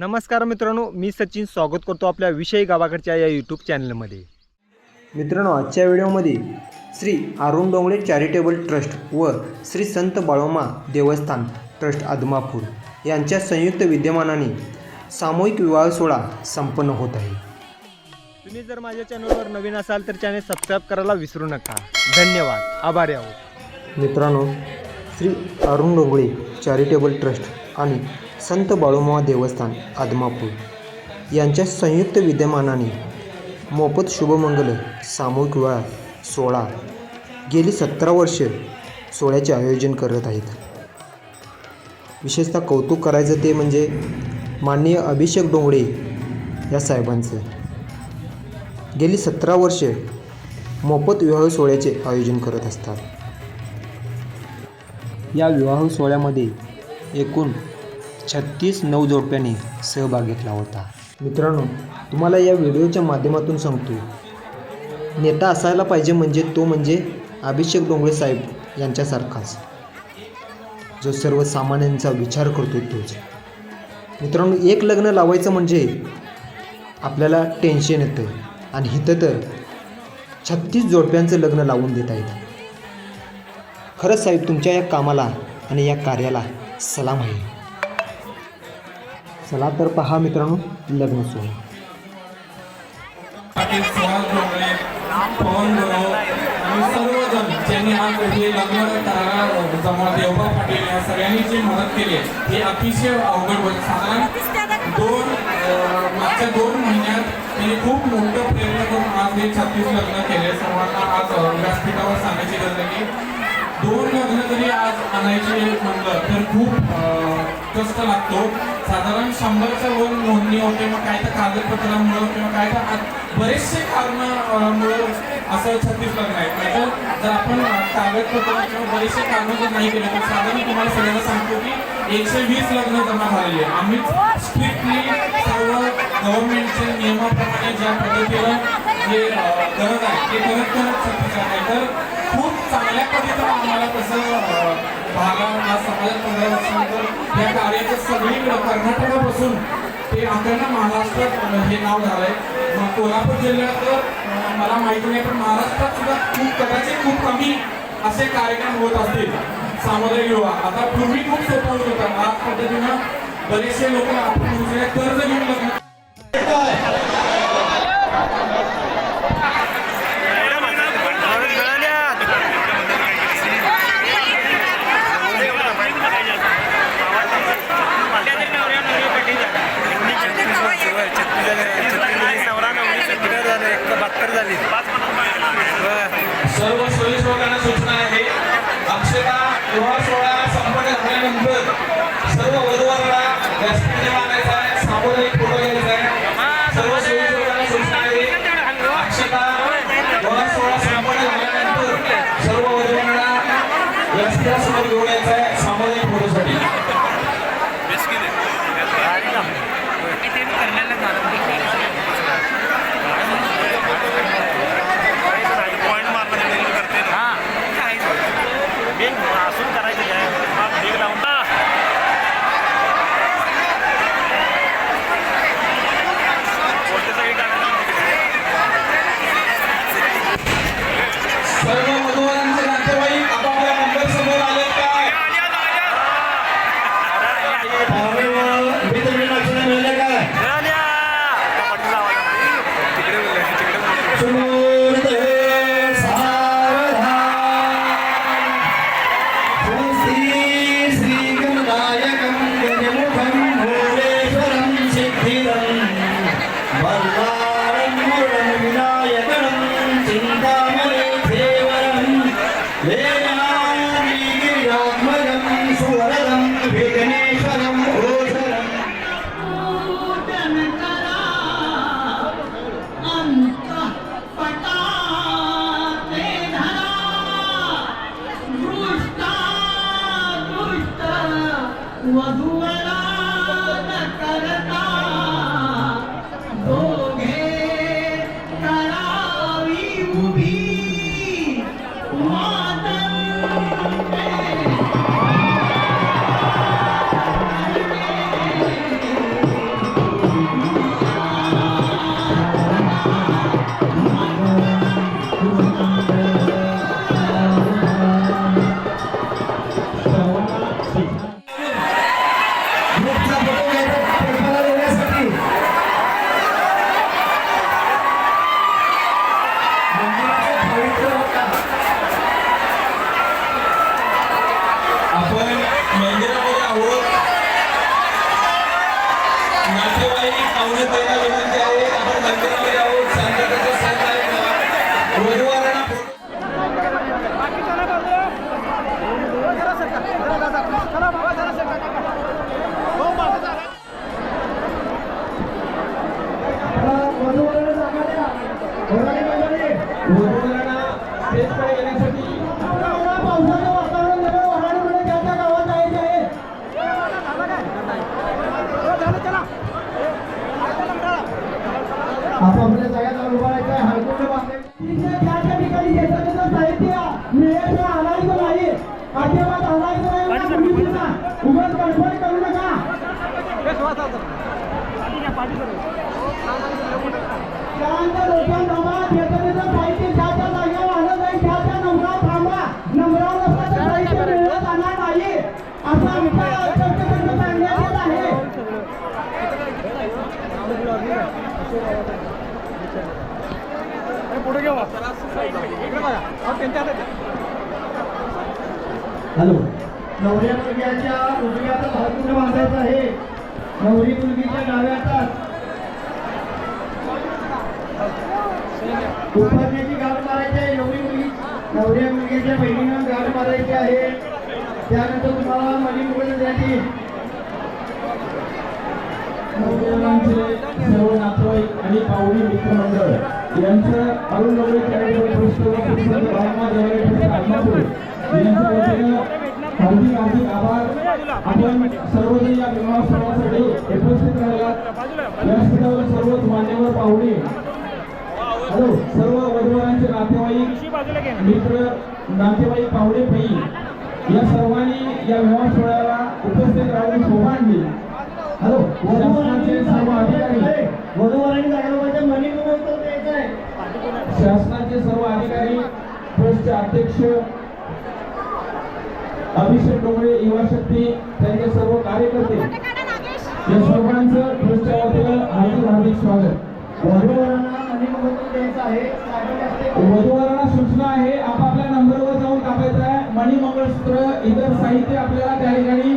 नमस्कार मित्रांनो मी सचिन स्वागत करतो आपल्या विषय गावाकडच्या या यूट्यूब चॅनलमध्ये मित्रांनो आजच्या व्हिडिओमध्ये श्री अरुण डोंगळे चॅरिटेबल ट्रस्ट व श्री संत बाळोमा देवस्थान ट्रस्ट आदमापूर यांच्या संयुक्त विद्यमानाने सामूहिक विवाह सोहळा संपन्न होत आहे. तुम्ही जर माझ्या चॅनलवर नवीन असाल तर चॅनल सबस्क्राईब करायला विसरू नका. धन्यवाद. आभारी आहोत. मित्रांनो श्री अरुण डोंगळे चॅरिटेबल ट्रस्ट आणि संत बाळूमा देवस्थान आदमापूर. यांच्या संयुक्त विद्यमानाने मोफत शुभमंगल सामूहिक विवाह सोहळा गेली सतरा वर्षे सोहळ्याचे आयोजन करत आहेत. विशेषतः कौतुक करायचं ते म्हणजे माननीय अभिषेक डोंगळे या साहेबांचं. गेली सतरा वर्षे मोफत विवाह सोहळ्याचे आयोजन करत असतात. या विवाह सोहळ्यामध्ये एकूण छत्तीस नऊ जोडप्याने सहभाग घेतला होता. मित्रांनो तुम्हाला या व्हिडिओच्या माध्यमातून सांगतो. नेता असायला पाहिजे म्हणजे तो म्हणजे अभिषेक डोंगळे साहेब यांच्यासारखाच. जो सर्वसामान्यांचा विचार करतो तोच. मित्रांनो एक लग्न लावायचं म्हणजे आपल्याला टेन्शन येतं. आणि इथं तर छत्तीस जोडप्यांचं लग्न लावून देता येतं. खरंच साहेब तुमच्या या कामाला आणि या कार्याला सलाम आहे. चला तर पहा मित्रांनो लग्न सोहळा पाटील सुहास सर्वजण ज्यांनी आज हे लग्न करायला जमवा देवबा पाटील या सगळ्यांनी जी मदत केली हे अतिशय अवघड होती साधारण दोन मागच्या दोन महिन्यात त्यांनी खूप मोठं प्रयत्न करून आज हे छत्तीस लग्न केले. सर्वांना आज व्यासपीठावर सांगायची गरज नाही की दोन लग्न जरी आज आणायचे म्हटलं तर खूप कष्ट लागतो. साधारण शंभरच्या वर नोंदणी होते मग काय तर कागदपत्रामुळं किंवा काय तर बरेचसे कारणामुळं असं छत्तीस लग्न आहे नाहीतर जर आपण कागदपत्र किंवा बरेचसे कारणं जर नाही केले तर साधारण तुम्हाला सगळ्यांना सांगतो की एकशे वीस लग्न जमा झालेली आहे आम्ही स्ट्रिक्टली सर्व गव्हर्नमेंटच्या नियमाप्रमाणे ज्या पद्धतीनं जे गरज आहे ते करत करत छत्तीस आहे. तर खूप चांगल्या पद्धतीनं आम्हाला कसं अं, भागा समाजात पंधरा या कार्याचं सगळीकडं कर्नाटकापासून ते अखंड महाराष्ट्रात हे नाव झालंय. मग कोल्हापूर जिल्ह्यात मला माहिती नाही पण महाराष्ट्रात सुद्धा खूप कदाचित खूप कमी असे कार्यक्रम होत असतील. सामुदायिक विवाह आता पूर्वी खूप सोपं होत होतं. आज पद्धतीनं बरेचसे लोक आपण दुसऱ्या कर्ज घेऊन लग्न सर्व सोयीसुविधांना सूचना आहे अक्षता विवाह सोहळा संपन्न झाल्यानंतर सर्व वधूवरला व्यासपीठ आणायचं आहे सामुदायिक फोटो घ्यायचा आहे सर्व सोयीसुविधांना सूचना आहे अक्षता विवाह सोहळा संपन्न झाल्यानंतर सर्व वधूवरला व्यासपीठासमोर घेऊन यायचा आहे सामुदायिक फोटोसाठी गिरिरात्मजं सुवरदं विघ्नेश्वरं भूषणम् न करता। उगाच गडबड करू नका शांत लोकांना थांबा। ज्याचं त्याचं साहित्य ज्या त्या जागेवर आलं नाही त्या त्या नंबरावर थांबा नंबरावर नसलं तर साहित्य मिळत जाणार नाही असं आमच्या अध्यक्षाकडनं सांगण्यात येत आहे हॅलो. नवऱ्या मुलग्याच्या उजव्या हातात हळकुंड बांधायचं आहे? नवरी मुलगीच्या डाव्या हातात उपरण्याची गाठ मारायची आहे नवरी मुलगी. नवऱ्या मुलगीच्या बहिणीनं गाठ मारायची आहे. त्यानंतर तुम्हाला मनी मुलं देण्यात सर्व नातेवाईक आणि पाहुणे मित्रमंडळ यांचं अरुण नवरी कार्यक्रम ट्रस्ट व भावना देवालय ट्रस्ट यांच्या वतीनं हार्दिक हार्दिक आभार. आपण सर्वजण या विवाह सोहळ्यासाठी उपस्थित राहिलात व्यासपीठावर सर्वच मान्यवर पाहुणे. हॅलो सर्व वधूवरांचे नातेवाईक मित्र नातेवाईक पाहुणे पै. या सर्वांनी या विवाह सोहळ्याला उपस्थित राहून शोभा आणली हॅलो शासनाचे सर्व अधिकारी. वधूवरांनी पाहिजे मनी शासनाचे सर्व अधिकारी ट्रस्टचे अध्यक्ष अभिषेक डोंगरे युवा शक्ती त्यांचे सर्व कार्यकर्ते. या सर्वांचं ट्रस्टच्या वतीनं हार्दिक हार्दिक स्वागत. वधूवरांना आहे सूचना आहे आपापल्या नंबरवर जाऊन टाकायचं आहे. मणिमंगळसूत्र इतर साहित्य आपल्याला त्या ठिकाणी